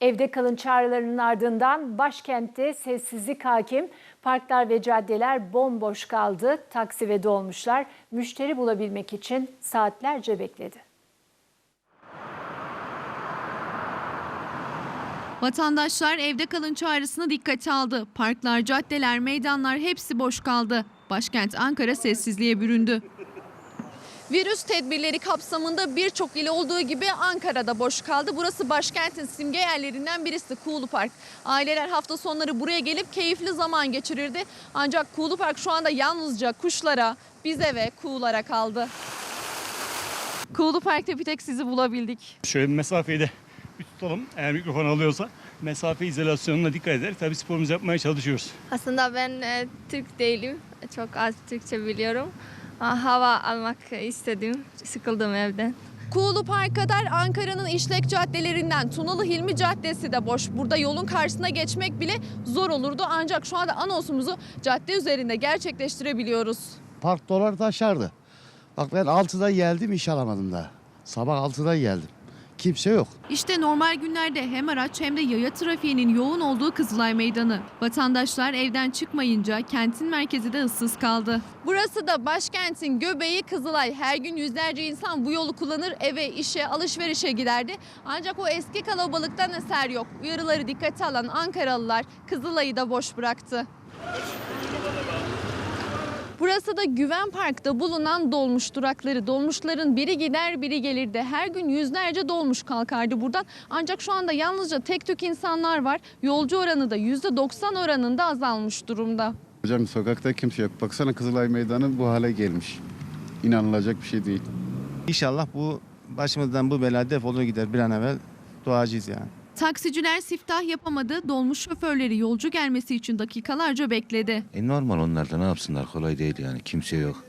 Evde kalın çağrılarının ardından başkentte sessizlik hakim. Parklar ve caddeler bomboş kaldı. Taksi ve dolmuşlar müşteri bulabilmek için saatlerce bekledi. Vatandaşlar evde kalın çağrısını dikkate aldı. Parklar, caddeler, meydanlar hepsi boş kaldı. Başkent Ankara sessizliğe büründü. Virüs tedbirleri kapsamında birçok il olduğu gibi Ankara'da boş kaldı. Burası başkentin simge yerlerinden birisi Kuğulu Park. Aileler hafta sonları buraya gelip keyifli zaman geçirirdi. Ancak Kuğulu Park şu anda yalnızca kuşlara, bize ve kuğulara kaldı. Kuğulu Park'ta bir tek sizi bulabildik. Şöyle bir mesafeyi de bir tutalım. Eğer mikrofon alıyorsa mesafe izolasyonuna dikkat eder. Tabii sporumuzu yapmaya çalışıyoruz. Aslında ben e, Türk değilim. Çok az Türkçe biliyorum. Ah, Hava almak istedim. Sıkıldım evden. Kuğulu Park kadar Ankara'nın işlek caddelerinden Tunalı Hilmi Caddesi de boş. Burada yolun karşısına geçmek bile zor olurdu. Ancak şu anda anonsumuzu cadde üzerinde gerçekleştirebiliyoruz. Park dolar taşardı. Bak ben 6'da geldim iş alamadım da. Sabah 6'da geldim. Kimse yok. İşte normal günlerde hem araç hem de yaya trafiğinin yoğun olduğu Kızılay Meydanı. Vatandaşlar evden çıkmayınca kentin merkezi de ıssız kaldı. Burası da başkentin göbeği Kızılay. Her gün yüzlerce insan bu yolu kullanır eve, işe, alışverişe giderdi. Ancak o eski kalabalıktan eser yok. Uyarıları dikkate alan Ankaralılar Kızılay'ı da boş bıraktı. Burası da Güven Park'ta bulunan dolmuş durakları. Dolmuşların biri gider biri gelirdi. Her gün yüzlerce dolmuş kalkardı buradan. Ancak şu anda yalnızca tek tük insanlar var. Yolcu oranı da %90 oranında azalmış durumda. Hocam sokakta kimse yok. Baksana Kızılay Meydanı bu hale gelmiş. İnanılacak bir şey değil. İnşallah bu başımızdan bu bela defolur gider bir an evvel duacıyız yani. Taksiciler siftah yapamadı. Dolmuş şoförleri yolcu gelmesi için dakikalarca bekledi. E normal onlar da ne yapsınlar kolay değil yani kimse yok.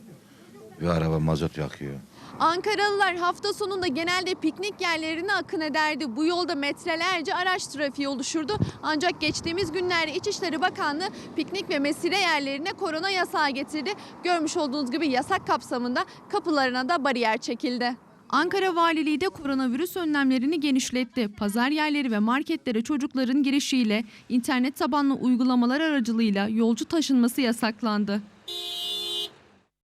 Bir araba mazot yakıyor. Ankaralılar hafta sonunda genelde piknik yerlerine akın ederdi. Bu yolda metrelerce araç trafiği oluşurdu. Ancak geçtiğimiz günlerde İçişleri Bakanlığı piknik ve mesire yerlerine korona yasağı getirdi. Görmüş olduğunuz gibi yasak kapsamında kapılarına da bariyer çekildi. Ankara Valiliği de koronavirüs önlemlerini genişletti. Pazar yerleri ve marketlere çocukların girişiyle internet tabanlı uygulamalar aracılığıyla yolcu taşınması yasaklandı.